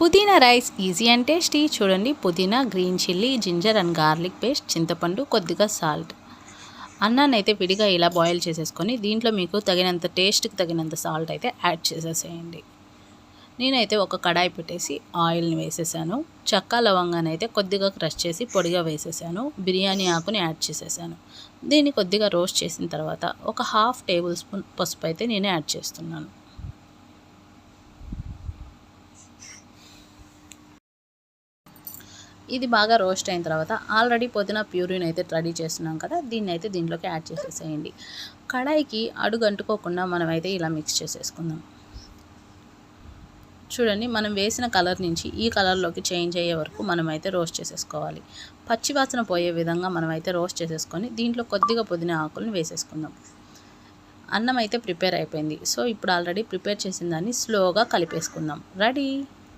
పుదీనా rice easy and tasty. చూడండి పుదీనా green chilli ginger and garlic paste చింతపండు కొద్దిగా సాల్ట్. అన్నాన్ని అయితే విడిగా ఇలా బాయిల్ చేసేసుకొని దీంట్లో మీకు తగినంత టేస్ట్కి తగినంత సాల్ట్ అయితే యాడ్ చేసేసేయండి. నేనైతే ఒక కడాయి పెట్టేసి ఆయిల్ని వేసేసాను. చెక్క లవంగాన్ని అయితే కొద్దిగా క్రష్ చేసి పొడిగా వేసేసాను. బిర్యానీ ఆకుని యాడ్ చేసేసాను. దీన్ని కొద్దిగా రోస్ట్ చేసిన తర్వాత ఒక హాఫ్ టేబుల్ స్పూన్ పసుపు అయితే నేను యాడ్ చేస్తున్నాను. ఇది బాగా రోస్ట్ అయిన తర్వాత ఆల్రెడీ పుదీనా ప్యూరీని అయితే రెడీ చేస్తున్నాం కదా దీన్ని అయితే దీంట్లోకి యాడ్ చేసేసేయండి. కడాయికి అడుగు అంటుకోకుండా మనం అయితే ఇలా మిక్స్ చేసేసుకుందాం. చూడండి మనం వేసిన కలర్ నుంచి ఈ కలర్లోకి చేంజ్ అయ్యే వరకు మనం అయితే రోస్ట్ చేసేసుకోవాలి. పచ్చివాసన పోయే విధంగా మనం అయితే రోస్ట్ చేసేసుకొని దీంట్లో కొద్దిగా పుదీనా ఆకులను వేసేసుకుందాం. అన్నం అయితే ప్రిపేర్ అయిపోయింది. సో ఇప్పుడు ఆల్రెడీ ప్రిపేర్ చేసిన దాన్ని స్లోగా కలిపేసుకుందాం. రెడీ?